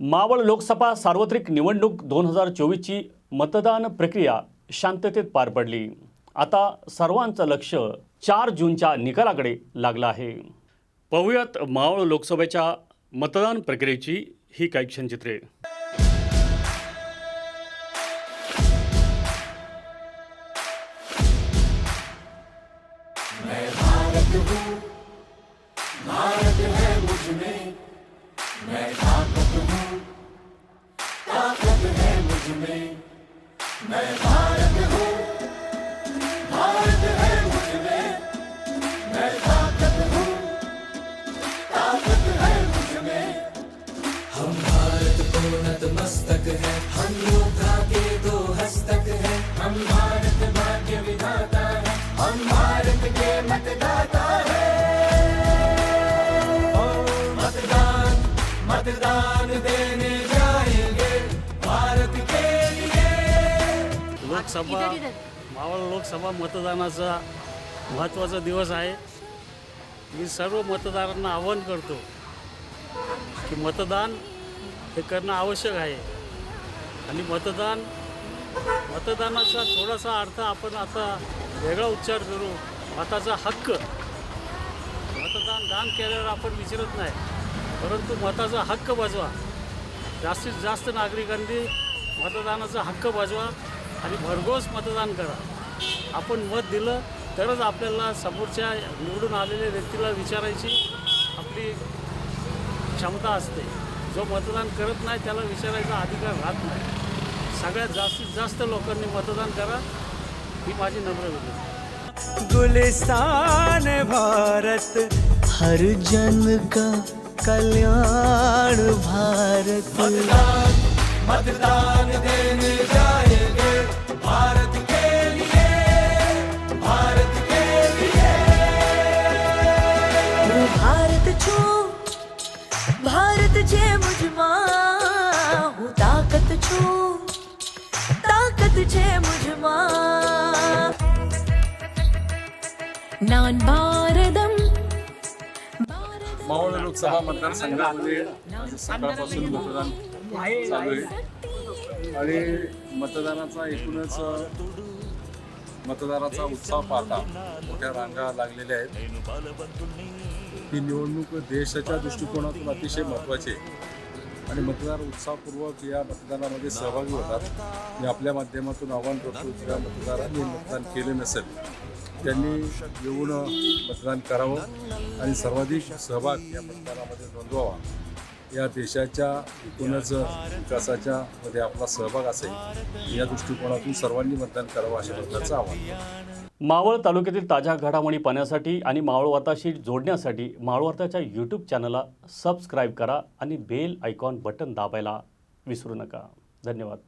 मावळ लोकसभा सार्वत्रिक निवडणूक दोन हजार चोवीसची मतदान प्रक्रिया शांततेत पार पडली. आता सर्वांचं लक्ष चार जूनच्या निकालाकडे लागलं आहे. पाहूयात मावळ लोकसभेच्या मतदान प्रक्रियेची ही काही क्षणचित्रे. me. Man, लोकसभा मावळ लोकसभा मतदानाचा महत्त्वाचा दिवस आहे. मी सर्व मतदारांना आवाहन करतो की मतदान हे करणं आवश्यक आहे. आणि मतदान मतदानाचा थोडासा अर्थ आपण आता वेगळा उच्चार करू. मताचा हक्क. मतदान दान केल्यावर आपण विचारत नाही. परंतु मताचा हक्क बजवा. जास्तीत जास्त नागरिकांनी मतदानाचा हक्क बजवा. आणि भरघोस मतदान करा. आपण मत दिलं तरच आपल्याला समोरच्या निवडून आलेल्या व्यक्तीला विचारायची आपली क्षमता असते. जो मतदान करत नाही त्याला विचारायचा अधिकार राहत नाही. सगळ्यात जास्तीत जास्त लोकांनी मतदान करा ही माझी नम्र विनंती. गुलिस्तान भारत हर जन का कल्याण भारत. मतदान देने जाएंगे भारत छो। भारत जे मुझमा हूँ ताकत छो। ताकत जे मुझमा नान भारदम मावळ लोकसभा मतदारसंघामध्ये सकाळपासून मतदान चालू आहे. आणि मतदानाचा एकूणच अ, मतदाराचा उत्साह पाहता मोठ्या रांगा लागलेल्या आहेत. ही निवडणूक देशाच्या दृष्टिकोनातून अतिशय महत्त्वाची आहे. आणि मतदार उत्साहपूर्वक या मतदानामध्ये सहभागी होतात. मी आपल्या माध्यमातून आव्हान करतो ज्या मतदारांनी मतदान केले नसेल त्यांनी येऊन मतदान करावं आणि सर्वाधिक सहभाग या मतदानामध्ये नोंदवावा. या देशाच्या एकूणच विकासाच्या मध्ये आपला सहभाग असेल या दृष्टिकोनातून सर्वांनी मतदान करावं अशा प्रकारचं आव्हान. मावळ तालुक्यातील ताज्या घडामोडी पाहण्यासाठी आणि मावळवर्ताशी जोडण्यासाठी मावळवार्ताच्या यूट्यूब चॅनलला सबस्क्राईब करा आणि बेल आयकॉन बटन दाबायला विसरू नका. धन्यवाद.